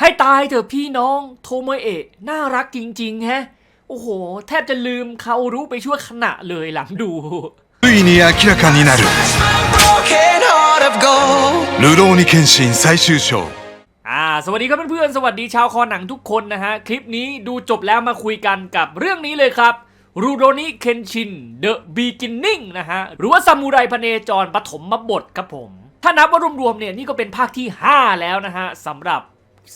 ให้ตายเถอะพี่น้องโทโมเอะน่ารักจริงๆแฮะ โอ้โห แทบจะลืมเขารู้ไปชั่วขณะเลยหลังดู ついに明らかになる Broken heart of gold ルローニケンシン最終章 อ่า สวัสดีครับเพื่อนๆ สวัสดีชาวคอหนังทุกคนนะฮะ คลิปนี้ดูจบแล้วมาคุยกันกับเรื่องนี้เลยครับรูโรนิเคนชิน The Beginning นะฮะ หรือว่าซามูไรพเนจรปฐมบทครับผม ถ้านับว่ารวมๆเนี่ย นี่ก็เป็นภาคที่ 5 แล้วนะฮะสำหรับ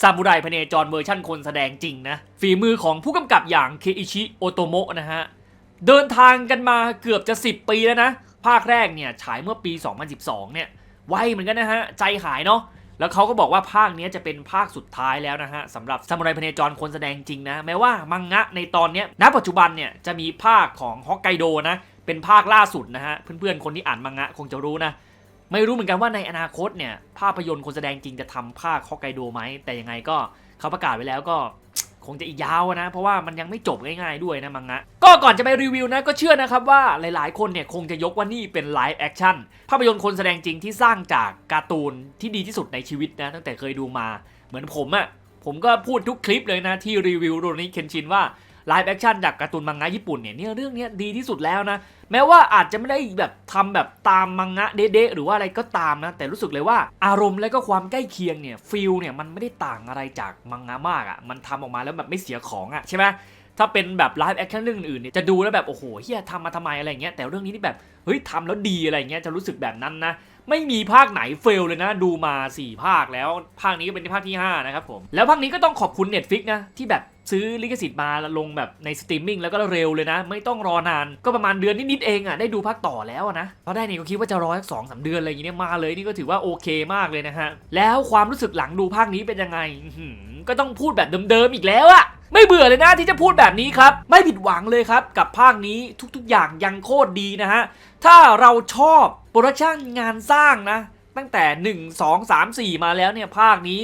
ซามูไรพเนจรเวอร์ชั่นคนแสดงจริงนะ ฝีมือของผู้กำกับอย่างเคอิชิโอโตโมะนะฮะ เดินทางกันมาเกือบจะ 10 ปีแล้วนะ ภาคแรกเนี่ยฉายเมื่อปี 2012 เนี่ย ไวเหมือนกันนะฮะ ใจหายเนาะแล้วเขาก็บอกว่าภาคนี้จะเป็นภาคสุดท้ายแล้วนะฮะสำหรับซามูไรพเนจรคนแสดงจริงนะ แม้ว่ามังงะในตอนเนี้ยณปัจจุบันเนี่ยจะมีภาคของฮอกไกโดนะเป็นภาคล่าสุดนะฮะเพื่อนๆคนที่อ่านมังงะคงจะรู้นะ ไม่รู้เหมือนกันว่าในอนาคตเนี่ยภาพยนตร์คนแสดงจริงจะทำภาคฮอกไกโดไหมแต่ยังไงก็เขาประกาศไว้แล้วก็คงจะอีกยาวนะ เพราะว่ามันยังไม่จบง่ายๆด้วยนะมังงะ ก็ก่อนจะไปรีวิวนะก็เชื่อนะครับว่าหลายๆคนเนี่ยคงจะยกว่านี่เป็นไลฟ์แอคชั่นภาพยนตร์คนแสดงจริงที่สร้างจากการ์ตูนที่ดีที่สุดในชีวิตนะ ตั้งแต่เคยดูมาเหมือนผมอะผมก็พูดทุกคลิปเลยนะที่รีวิวโรนิเคนชินว่า ไลฟ์แอคชั่นจากการ์ตูนมังงะญี่ปุ่นเนี่ยเนี่ยเรื่องนี้ดีที่สุดแล้วนะ แม้ว่าอาจจะไม่ได้แบบทำแบบตามมังงะเดะๆหรือว่าอะไรก็ตามนะ แต่รู้สึกเลยว่าอารมณ์และก็ความใกล้เคียงเนี่ยฟิลเนี่ยมันไม่ได้ต่างอะไรจากมังงะมากอะ่ะมันทำออกมาแล้วแบบไม่เสียของอะ่ะใช่ไหมถ้าเป็นแบบไลฟ์แอคชั่นเรื่องอื่นเนี่ยจะดูแล้วแบบโอ้โหเฮียทำมาทำไมอะไรเงี้ยแต่เรื่องนี้นี่แบบเฮ้ยทำแล้วดีอะไรเงี้ยจะรู้สึกแบบนั้นนะ ไม่มีภาคไหนเฟลเลยนะ ดูมา 4 ภาคแล้ว ภาคนี้ก็เป็นภาคที่ 5 นะครับผม แล้วภาคนี้ก็ต้องขอบคุณ Netflix นะ ที่แบบซื้อลิขสิทธิ์มาลงแบบในสตรีมมิ่งแล้วก็เร็วเลยนะ ไม่ต้องรอนานก็ประมาณเดือนนิดๆเองอะได้ดูภาคต่อแล้วอะนะตอนแรกนี่ก็คิดว่าจะรอสักสองสามเดือนอะไรอย่างเงี้ยมาเลยนี่ก็ถือว่าโอเคมากเลยนะฮะแล้วความรู้สึกหลังดูภาคนี้เป็นยังไงก็ต้องพูดแบบเดิมๆอีกแล้วอะ ไม่เบื่อเลยนะที่จะพูดแบบนี้ครับ ไม่ผิดหวังเลยครับ กับภาคนี้ทุกๆอย่างยังโคตรดีนะฮะ ถ้าเราชอบโปรดักชั่นงานสร้างนะ ตั้งแต่ 1 2 3 4 มาแล้วเนี่ยภาคนี้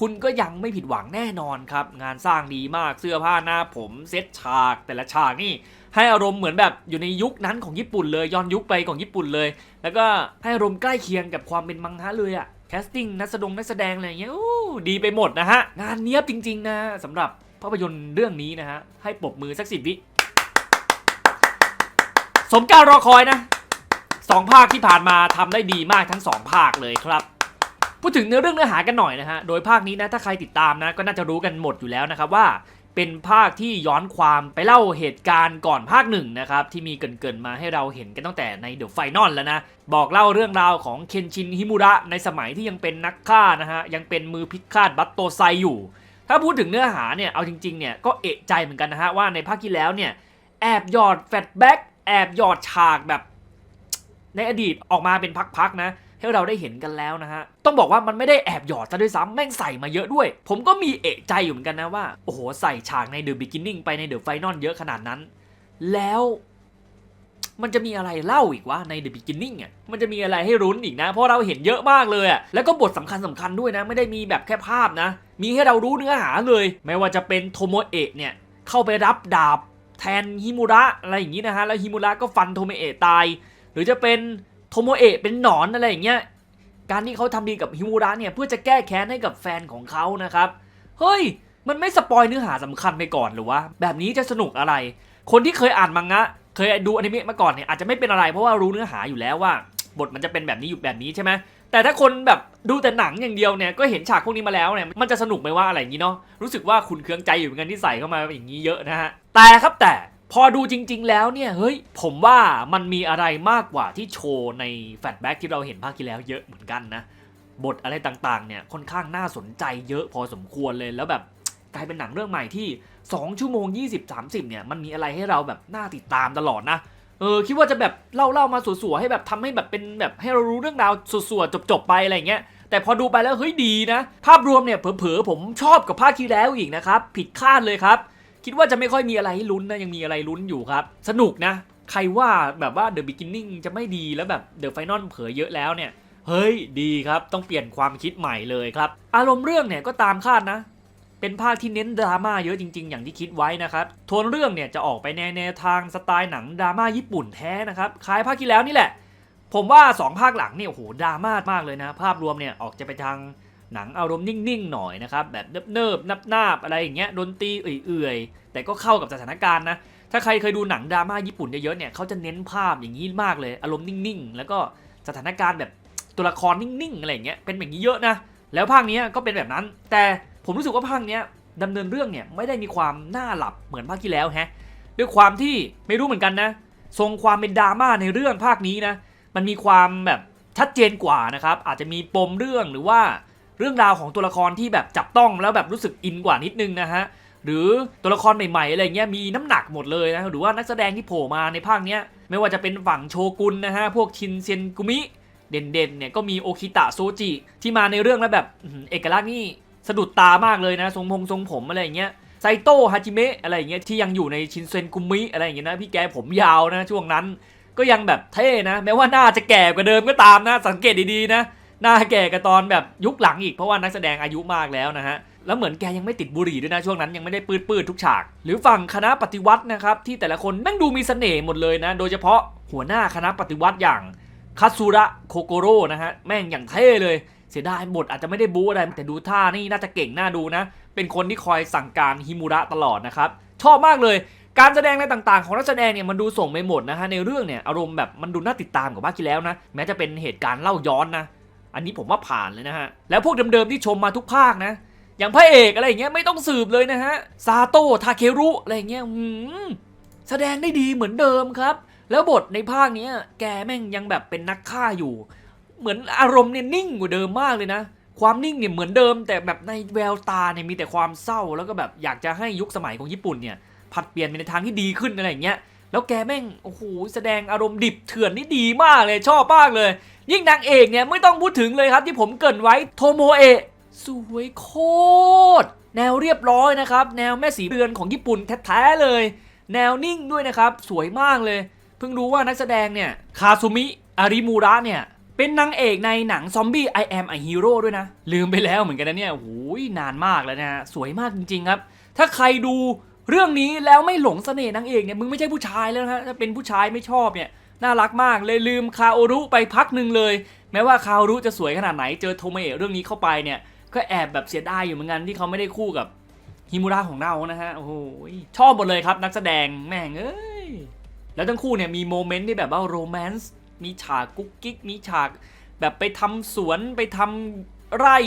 คุณก็ยังไม่ผิดหวังแน่นอนครับ งานสร้างดีมากเสื้อผ้าหน้าผมเซตฉาก แต่ละฉากนี่ให้อารมณ์เหมือนแบบอยู่ในยุคนั้นของญี่ปุ่นเลยย้อนยุคไปของญี่ปุ่นเลย แล้วก็ให้อารมณ์ใกล้เคียงกับความเป็นมังฮะเลยอะแคสติ้งนักแสดงนักแสดงอะไรอย่างเงี้ยโอ้ดีไปหมดนะฮะงานเนี้ยบจริง ๆ นะสำหรับ ภาพยนตร์เรื่องนี้นะฮะ ให้ปรบมือสักสิบวิ สมการรอคอยนะสองภาคที่ผ่านมาทำได้ดีมากทั้งสองภาคเลยครับ พูดถึงเนื้อเรื่องเนื้อหากันหน่อยนะฮะ โดยภาคนี้นะถ้าใครติดตามนะก็น่าจะรู้กันหมดอยู่แล้วนะครับว่าเป็นภาคที่ย้อนความไปเล่าเหตุการณ์ก่อนภาคหนึ่งนะครับ ที่มีเกินๆมาให้เราเห็นกันตั้งแต่ในเดอะไฟนอลแล้วนะ บอกเล่าเรื่องราวของเคนชินฮิมุระในสมัยที่ยังเป็นนักฆ่านะฮะ ยังเป็นมือพิฆาตบัตโตไซอยู่ ถ้าพูดถึงเนื้อหาเนี่ย เอาจริงๆเนี่ยก็เอะใจเหมือนกันนะฮะว่าในภาคที่แล้วเนี่ยแอบหยอดแฟลชแบ็กแอบหยอดฉากแบบ ในอดีตออกมาเป็นพักๆนะให้เราได้เห็นกันแล้วนะฮะ ต้องบอกว่ามันไม่ได้แอบหยอดซะด้วยซ้ำแม่งใส่มาเยอะด้วย ผมก็มีเอะใจอยู่เหมือนกันนะว่า โอ้โห ใส่ฉากในเดอะบิกินนิ่งไปในเดอะไฟนอลเยอะขนาดนั้น แล้ว มันจะมีอะไรเล่าอีกวะใน The Beginning อะมันจะมีอะไรให้รุ้นอีกนะ เพราะเราเห็นเยอะมากเลยอะแล้วก็บทสำคัญสำคัญด้วยนะ ไม่ได้มีแบบแค่ภาพนะ มีให้เรารู้เนื้อหาเลย ไม่ว่าจะเป็นโทโมเอะเนี่ยเข้าไปรับดาบแทนฮิมุระอะไรอย่างนี้นะฮะแล้วฮิมุระก็ฟันโทโมเอะตาย หรือจะเป็นโทโมเอะเป็นหนอนอะไรอย่างเงี้ยการที่เขาทำดีกับฮิมุระเนี่ยเพื่อจะแก้แค้นให้กับแฟนของเขานะครับเฮ้ยมันไม่สปอยเนื้อหาสำคัญไปก่อนหรือวะแบบนี้จะสนุกอะไร คนที่เคยอ่านมังงะ เคยดูอนิเมะมาก่อนเนี่ยอาจจะไม่เป็นอะไรเพราะว่ารู้เนื้อหาอยู่แล้วว่า บทมันจะเป็นแบบนี้อยู่แบบนี้ใช่ไหมแต่ถ้าคนแบบดูแต่หนังอย่างเดียวเนี่ยก็เห็นฉากพวกนี้มาแล้วเนี่ยมันจะสนุกไหมว่าอะไรอย่างนี้เนาะรู้สึกว่าคุณเคืองใจอยู่เหมือนกันที่ใส่เข้ามาอย่างนี้เยอะนะฮะแต่ครับแต่พอดูจริง ๆ แล้วเนี่ยเฮ้ยผมว่ามันมีอะไรมากกว่าที่โชว์ในแฟลชแบ็กที่เราเห็นภาคที่แล้วเยอะเหมือนกันนะบทอะไรต่างๆเนี่ยค่อนข้างน่าสนใจเยอะพอสมควรเลยแล้วแบบ กลายเป็นหนังเรื่องใหม่ที่ 2 ชั่วโมง 20-30 เนี่ย มันมีอะไรให้เราแบบน่าติดตามตลอดนะ เออ คิดว่าจะแบบเล่าเล่ามาสวยๆให้แบบทำให้แบบเป็นแบบให้เรารู้เรื่องราวสวยๆจบๆไปอะไรเงี้ย แต่พอดูไปแล้วเฮ้ยดีนะ ภาพรวมเนี่ยเผลอๆผมชอบกับภาคที่แล้วอีกนะครับ ผิดคาดเลยครับ คิดว่าจะไม่ค่อยมีอะไรให้ลุ้นนะยังมีอะไรลุ้นอยู่ครับ สนุกนะ ใครว่าแบบว่า The Beginning จะไม่ดีแล้วแบบ The Final เผยเยอะแล้วเนี่ยเฮ้ย ดีครับ ต้องเปลี่ยนความคิดใหม่เลยครับ อารมณ์เรื่องเนี่ยก็ตามคาดนะ เป็นภาคที่เน้นดราม่าเยอะจริง ๆ อย่างที่คิดไว้นะครับโทนเรื่องเนี่ยจะออกไปในแนวทางสไตล์หนังดราม่าญี่ปุ่นแท้นะครับคล้ายภาคที่แล้วนี่แหละ ผมว่า 2 ภาคหลังเนี่ยโอ้โหดราม่ามากเลยนะ ภาพรวมเนี่ยออกจะไปทางหนังอารมณ์นิ่งๆหน่อยนะครับแบบเนิบๆนาบๆอะไรอย่างเงี้ยดนตรีเอื่อยๆ แต่ก็เข้ากับสถานการณ์นะถ้าใครเคยดูหนังดราม่าญี่ปุ่นเยอะๆเนี่ยเขาจะเน้นภาพอย่างนี้มากเลย อารมณ์นิ่งๆ แล้วก็สถานการณ์แบบตัวละครนิ่งๆอะไรอย่างเงี้ยเป็นแบบนี้เยอะนะแล้วภาคนี้ก็เป็นแบบนั้นแต่ ผมรู้สึกว่าภาคเนี้ยดำเนินเรื่องเนี่ยไม่ได้มีความน่าหลับเหมือนภาคที่แล้วแฮะด้วยความที่ไม่รู้เหมือนกันนะทรงความเป็นดราม่าในเรื่องภาคนี้นะมันมีความแบบชัดเจนกว่านะครับอาจจะมีปมเรื่องหรือว่าเรื่องราวของตัวละครที่แบบจับต้องแล้วแบบรู้สึกอินกว่านิดนึงนะฮะหรือตัวละครใหม่ๆอะไรเงี้ยมีน้ำหนักหมดเลยนะหรือว่านักแสดงที่โผล่มาในภาคเนี้ยไม่ว่าจะเป็นฝั่งโชกุนนะฮะพวกชินเซียนกุมิเด่นๆเนี่ยก็มีโอคิตะโซจิที่มาในเรื่องแล้วแบบเอกลักษณ์นี่ สะดุดตามากเลยนะทรงพงทรงผมอะไรอย่างเงี้ยไซโตะฮาจิเมะอะไรอย่างเงี้ยที่ยังอยู่ในชินเซนกุมิอะไรอย่างเงี้ยนะพี่แกผมยาวนะช่วงนั้นก็ยังแบบเท่นะ แม้ว่าหน้าจะแก่กว่าเดิมก็ตามนะ สังเกตดีๆนะ หน้าแก่กว่าตอนแบบยุคหลังอีกเพราะว่านักแสดงอายุมากแล้วนะฮะ แล้วเหมือนแกยังไม่ติดบุหรี่ด้วยนะ ช่วงนั้นยังไม่ได้ปืดปืดๆทุกฉาก หรือฝั่งคณะปฏิวัตินะครับ ที่แต่ละคนแม่งดูมีเสน่ห์หมดเลยนะ โดยเฉพาะหัวหน้าคณะปฏิวัติอย่างคาซูระโคโกโร่นะฮะแม่งอย่างเท่เลย เสียดายบทอาจจะไม่ได้บู๊อะไร แต่ดูท่านี่น่าจะเก่งน่าดูนะ เป็นคนที่คอยสั่งการฮิมุระตลอดนะครับ ชอบมากเลย การแสดงในต่างๆ ของนักแสดงเนี่ยมันดูส่งไปหมดนะฮะ ในเรื่องเนี่ยอารมณ์แบบมันดูน่าติดตามกว่าภาคที่แล้วนะ แม้จะเป็นเหตุการณ์เล่าย้อนนะ อันนี้ผมว่าผ่านเลยนะฮะ แล้วพวกเดิมๆที่ชมมาทุกภาคนะ อย่างพระเอกอะไรอย่างเงี้ยไม่ต้องสืบเลยนะฮะ ซาโตะ ทาเครุ อะไรอย่างเงี้ยหืมแสดงได้ดีเหมือนเดิมครับ แล้วบทในภาคเนี้ยแกแม่งยังแบบเป็นนักฆ่าอยู่ เหมือนอารมณ์เนี่ยนิ่งกว่าเดิมมากเลยนะ ความนิ่งเนี่ยเหมือนเดิม แต่แบบในแววตาเนี่ยมีแต่ความเศร้า แล้วก็แบบอยากจะให้ยุคสมัยของญี่ปุ่นเนี่ยผัดเปลี่ยนไปในทางที่ดีขึ้นอะไรอย่างเงี้ยแล้วแกแม่งโอ้โหแสดงอารมณ์ดิบเถื่อนนี่ดีมากเลยชอบมากเลย ยิ่งนางเอกเนี่ยไม่ต้องพูดถึงเลยครับที่ผมเกินไว้โทโมเอะสวยโคตรแนวเรียบร้อยนะครับ แนวแม่สีเรือนของญี่ปุ่นแท้ๆเลย แนวนิ่งด้วยนะครับ สวยมากเลย เพิ่งรู้ว่านักแสดงเนี่ยคาซุมิอาริมูระเนี่ย เป็นนางเอกในหนังซอมบี้ I am a hero ด้วยนะ ลืมไปแล้วเหมือนกันนะเนี่ยโอ้โหนานมากแล้วนะสวยมากจริงๆครับ ถ้าใครดูเรื่องนี้แล้วไม่หลงเสน่ห์นางเอกเนี่ยมึงไม่ใช่ผู้ชายแล้วนะถ้าเป็นผู้ชายไม่ชอบเนี่ยน่ารักมากเลยลืมคาโอรุไปพักหนึ่งเลย แม้ว่าคาโอรุจะสวยขนาดไหนเจอโทเมเอะเรื่องนี้เข้าไปเนี่ยก็แอบแบบเสียดายอยู่เหมือนกันที่เขาไม่ได้คู่กับฮิมุระของเรานะฮะโอ้โหชอบหมดเลยครับนักแสดงแม่งเอ้ยแล้วทั้งคู่เนี่ยมีโมเมนต์ที่แบบว่าโรแมนต์ มีฉากกุ๊กกิ๊ก มีฉากแบบไปทำสวนไปทำไร่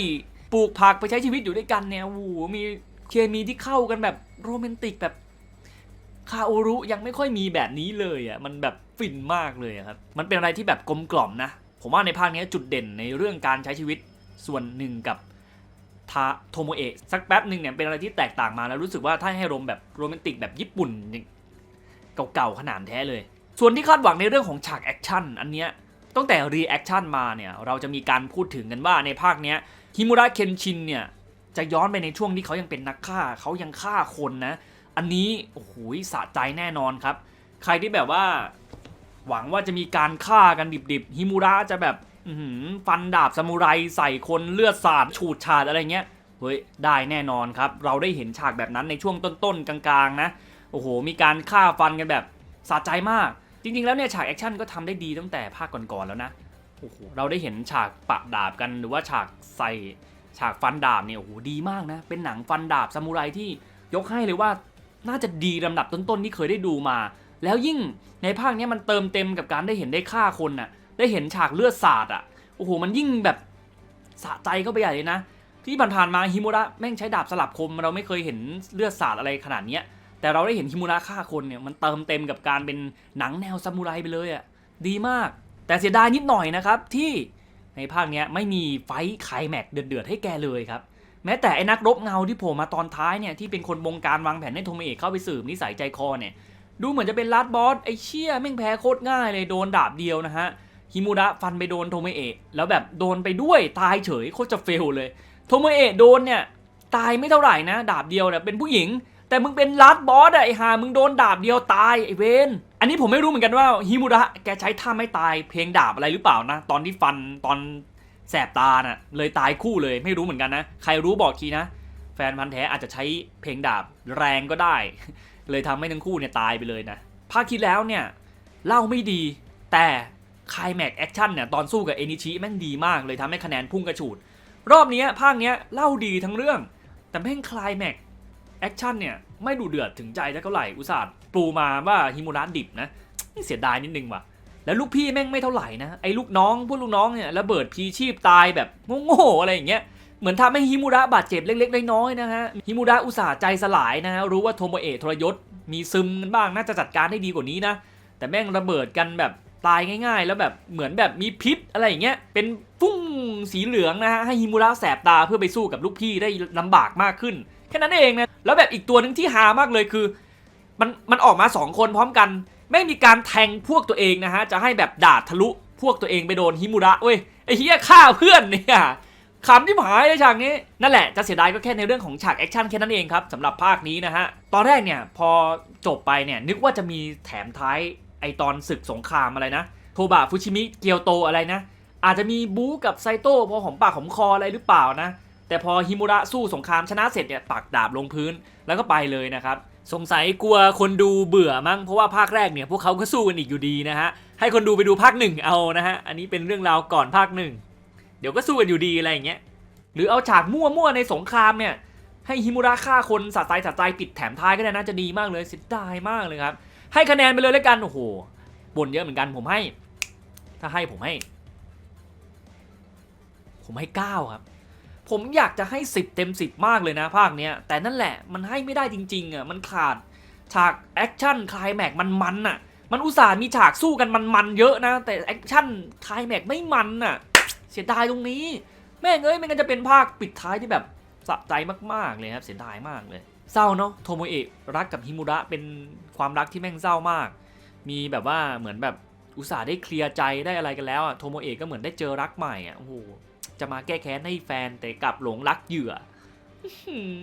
ปลูกผักไปใช้ชีวิตอยู่ด้วยกันเนี่ยโอ้โหมีเคมีที่เข้ากันแบบโรแมนติกแบบคาโอรุยังไม่ค่อยมีแบบนี้เลยอะมันแบบฟินมากเลยครับ มันเป็นอะไรที่แบบกลมกล่อมนะ ผมว่าในภาคนี้จุดเด่นในเรื่องการใช้ชีวิตส่วนหนึ่งกับทาโทโมเอะสักแป๊บหนึ่งเนี่ยเป็นอะไรที่แตกต่างมาแล้วรู้สึกว่าถ้าให้รมแบบโรแมนติกแบบญี่ปุ่นเก่าๆขนาดแท้เลย ส่วนที่คาดหวังในเรื่องของฉากแอคชั่นอันเนี้ยตั้งแต่รีแอคชั่นมาเนี่ยเราจะมีการพูดถึงกันว่าในภาคเนี้ยฮิมุระเคนชินเนี่ยจะย้อนไปในช่วงที่เขายังเป็นนักฆ่าเขายังฆ่าคนนะ อันนี้โอ้โหสะใจแน่นอนครับ ใครที่แบบว่า หวังว่าจะมีการฆ่ากันดิบๆฮิมุระจะแบบฟันดาบซามูไรใส่คนเลือดสาดฉูดฉาดอะไรเงี้ยเฮ้ยได้แน่นอนครับ เราได้เห็นฉากแบบนั้นในช่วงต้นๆกลางๆนะโอ้โห มีการฆ่าฟันกันแบบสะใจมาก จริงๆ แล้วเนี่ยฉากแอคชั่นก็ทำได้ดีตั้งแต่ภาคก่อนๆแล้วนะโอ้โหเราได้เห็นฉากปะดาบกันหรือว่าฉากใส่ฉากฟันดาบเนี่ยโอ้โหดีมากนะ เป็นหนังฟันดาบซามูไรที่ยกให้เลยว่าน่าจะดีลำดับต้นๆที่เคยได้ดูมา แล้วยิ่งในภาคเนี้ยมันเติมเต็มกับการได้เห็นได้ฆ่าคนน่ะ ได้เห็นฉากเลือดสาดอะ โอ้โห มันยิ่งแบบสะใจเข้าไปใหญ่เลยนะ ที่ผ่านๆมาฮิมุระแม่งใช้ดาบสลับคมเราไม่เคยเห็นเลือดสาดอะไรขนาดเนี้ย แต่เราได้เห็นฮิมุระฆ่าคนเนี่ยมันเติมเต็มกับการเป็นหนังแนวซามูไรไปเลยอะดีมาก แต่เสียดายนิดหน่อยนะครับที่ในภาคเนี้ยไม่มีไฟท์ไคลแม็กเดือดๆให้แกเลยครับแม้แต่ไอ้นักรบเงาที่โผล่มาตอนท้ายเนี่ยที่เป็นคนบงการวางแผนให้โทเมเอะเข้าไปสืบนิสัยใจคอเนี่ยดูเหมือนจะเป็นลัดบอสไอ้เชี่ยแม่งแพ้โคตรง่ายเลยโดนดาบเดียวนะฮะฮิมุระฟันไปโดนโทเมเอะแล้วแบบโดนไปด้วยตายเฉยโคตรจะเฟลเลยโทโมเอะโดนเนี่ยตายไม่เท่าไหร่นะ ดาบเดียวเนี่ยเป็นผู้หญิง แต่มึงเป็นลัดบอสอะไอหามึงโดนดาบเดียวตายไอเวนอันนี้ผมไม่รู้เหมือนกันว่าฮิมุระแกใช้ท่าไม่ตายเพลงดาบอะไรหรือเปล่านะ ตอนที่ฟันตอนแสบตาน่ะเลยตายคู่เลยไม่รู้เหมือนกันนะ ใครรู้บอกทีนะ แฟนพันธ์แท้อาจจะใช้เพลงดาบแรงก็ได้ เลยทำให้ทั้งคู่เนี่ยตายไปเลยนะภาคที่แล้วเนี่ยเล่าไม่ดีแต่คลายแม็กแอคชั่นเนี่ยตอนสู้กับเอนิชิแม่งดีมากเลยทำให้คะแนนพุ่งกระฉูด รอบนี้ภาคเนี้ยเล่าดีทั้งเรื่อง แต่แม่งคลายแม็ก แอคชั่นเนี่ยไม่ดูเดือดถึงใจเท่าไหร่อุตส่าห์ปูมาว่าฮิมูระดิบนะนี่เสียดายนิดนึงว่ะ แล้วลูกพี่แม่งไม่เท่าไหร่นะไอ้ลูกน้องพวกลูกน้องเนี่ยระเบิดพีชีพตายแบบโง่ๆอะไรอย่างเงี้ยเหมือนทำให้ฮิมูระบาดเจ็บเล็กๆน้อยๆนะฮะฮิมูระอุตส่าห์ใจสลายนะฮะรู้ว่าโทโมเอะทรยศมีซึมกันบ้างน่าจะจัดการได้ดีกว่านี้นะแต่แม่งระเบิดกันแบบตายง่ายๆ แล้วแบบเหมือนแบบมีพิษอะไรอย่างเงี้ยเป็นฟุ้งสีเหลืองนะฮะให้ฮิมูระแสบตาเพื่อไปสู้กับลูกพี่ได้ลำบากมากขึ้น แค่นั้นเองนะแล้วแบบอีกตัวหนึ่งที่ฮามากเลยคือ มันมันออกมาสองคนพร้อมกัน ไม่มีการแทงพวกตัวเองนะฮะจะให้แบบดาดทะลุพวกตัวเองไปโดนฮิมุระเว้ยไอ้เฮียฆ่าเพื่อนเนี่ยขำที่หายเลยฉากนี้ นั่นแหละจะเสียดายก็แค่ในเรื่องของฉากแอคชั่นแค่นั้นเองครับสำหรับภาคนี้นะฮะ ตอนแรกเนี่ยพอจบไปเนี่ยนึกว่าจะมีแถมท้ายไอตอนศึกสงครามอะไรนะ โทบะฟุชิมิเกียวโตอะไรนะ อาจจะมีบู๊กับไซโต้พอหอมปากหอมคออะไรหรือเปล่านะ แต่พอฮิมุระสู้สงครามชนะเสร็จเนี่ยปักดาบลงพื้นแล้วก็ไปเลยนะครับ สงสัยกลัวคนดูเบื่อมั้งเพราะว่าภาคแรกเนี่ยพวกเขาก็สู้กันอีกอยู่ดีนะฮะให้คนดูไปดูภาคหนึ่งเอานะฮะอันนี้เป็นเรื่องราวก่อนภาคหนึ่งเดี๋ยวก็สู้กันอยู่ดีอะไรอย่างเงี้ยหรือเอาฉากมั่วๆในสงครามเนี่ยให้ฮิมุระฆ่าคนสะใจสะใจปิดแถมท้ายก็ได้นะจะดีมากเลยเสียดายมากเลยครับให้คะแนนไปเลยแล้วกันโอ้โหบ่นเยอะเหมือนกันผมให้ ถ้าให้ผมให้ ผมให้เก้าครับ ผมอยากจะให้ 10 เต็ม 10 มากเลยนะภาคเนี้ย แต่นั่นแหละมันให้ไม่ได้จริงๆอะมันขาดฉากแอคชั่นคลายแม็กมันมันอะ มันอุตส่าห์มีฉากสู้กันมันมันเยอะนะ แต่แอคชั่นคลายแม็กไม่มันอะ เสียดายตรงนี้ แม่งเอ้ยมันก็จะเป็นภาคปิดท้ายที่แบบสะใจมากๆเลยครับเสียดายมากเลยเศร้าเนาะโทโมเอะรักกับฮิมุระเป็นความรักที่แม่งเศร้ามาก มีแบบว่าเหมือนแบบอุตส่าห์ได้เคลียร์ใจได้อะไรกันแล้วอะโทโมเอะก็เหมือนได้เจอรักใหม่อะโอ้โห จะมาแก้แค้นให้แฟนแต่กลับหลงรักเหยื่ออื้อหือ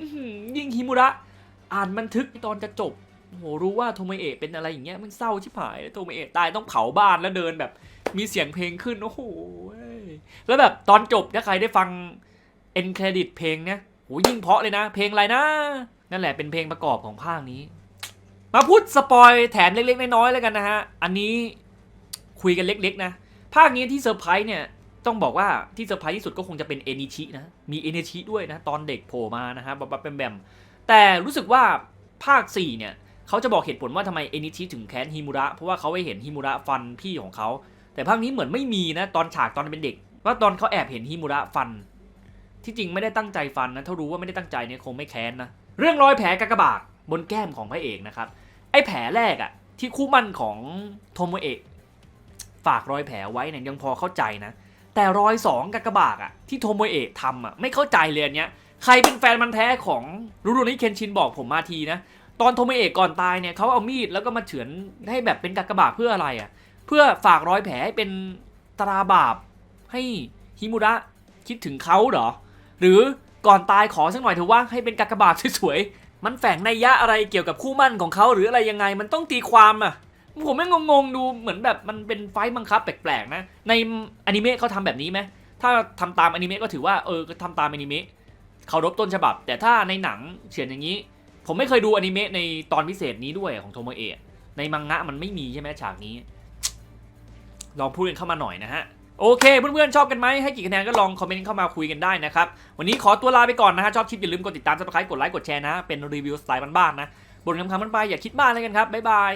อื้อหือยิ่งฮิมุระ อ่านบันทึกตอนจะจบโอ้โหรู้ว่าโทโมเอะเป็นอะไรอย่างเงี้ยมันเศร้าชิบหายเลยโทโมเอะตายต้องเผาบ้านแล้วเดินแบบ มีเสียงเพลงขึ้นโอ้โหเว้ยแล้วแบบตอนจบถ้าใครได้ฟังเอ็นเครดิตเพลงเนี่ยโหยิ่งเพราะเลยนะ เพลงอะไรนะ นั่นแหละเป็นเพลงประกอบของภาคนี้ มาพูดสปอยแถมเล็กๆน้อยๆแล้วกันนะฮะ อันนี้คุยกันเล็ก ๆ นะ ภาคนี้ที่เซอร์ไพรส์เนี่ย ต้องบอกว่าที่เซอร์ไพรส์ที่สุดก็คงจะเป็นเอนิชินะ มีเอนิชิด้วยนะ ตอนเด็กโผล่มานะฮะบับบับแบมแบมแต่รู้สึกว่าภาค 4 เนี่ยเขาจะบอกเหตุผลว่าทำไมเอนิชิถึงแค้นฮิมุระ เพราะว่าเขาไปเห็นฮิมุระฟันพี่ของเขา แต่ภาคนี้เหมือนไม่มีนะ ตอนฉากตอนเป็นเด็ก ว่าตอนเขาแอบเห็นฮิมุระฟัน ที่จริงไม่ได้ตั้งใจฟันนะ ถ้ารู้ว่าไม่ได้ตั้งใจเนี่ยคงไม่แค้นนะ เรื่องรอยแผลกากบาทบนแก้มของพระเอกนะครับ ไอ้แผลแรกอะที่คู่มั่นของโทโมเอะฝากรอยแผลไว้เนี่ยยังพอเข้าใจนะ แต่รอยสองกากบากอะที่โทโมเอะทำอะไม่เข้าใจเลยอันเนี้ยใครเป็นแฟนมันแท้ของรูรูนิเคนชินบอกผมมาทีนะตอนโทโมเอะก่อนตายเนี่ยเขาเอามีดแล้วก็มาเฉือนให้แบบเป็นกากบาทเพื่ออะไรอะเพื่อฝากรอยแผลให้เป็นตราบาปให้ฮิมุระคิดถึงเขาเหรอ หรือก่อนตายขอสักหน่อยเถอะว่าให้เป็นกากบาทสวยๆ มันแฝงนัยยะอะไรเกี่ยวกับคู่มั่นของเขาหรืออะไรยังไง มันต้องตีความอะ ผมไม่งงๆดูเหมือนแบบมันเป็นไฟต์บังคับแปลกๆนะ ในอนิเมะเขาทำแบบนี้ไหมถ้าทำตามอนิเมะก็ถือว่าเออทำตามอนิเมะเคารพต้นฉบับ แต่ถ้าในหนังเขียนอย่างนี้ ผมไม่เคยดูอนิเมะในตอนพิเศษนี้ด้วยของโทโมเอะในมังงะมันไม่มีใช่ไหมฉากนี้ ลองพูดกันเข้ามาหน่อยนะฮะโอเคเพื่อนๆชอบกันไหมให้กี่คะแนนก็ลองคอมเมนต์เข้ามาคุยกันได้นะครับวันนี้ขอตัวลาไปก่อนนะฮะชอบคลิปอย่าลืมกดติดตาม subscribe กดไลค์กดแชร์นะเป็นรีวิวสไตล์บ้านๆนะบนคำคำมันไปอย่าคิดมากเลยกันครับบ๊ายบาย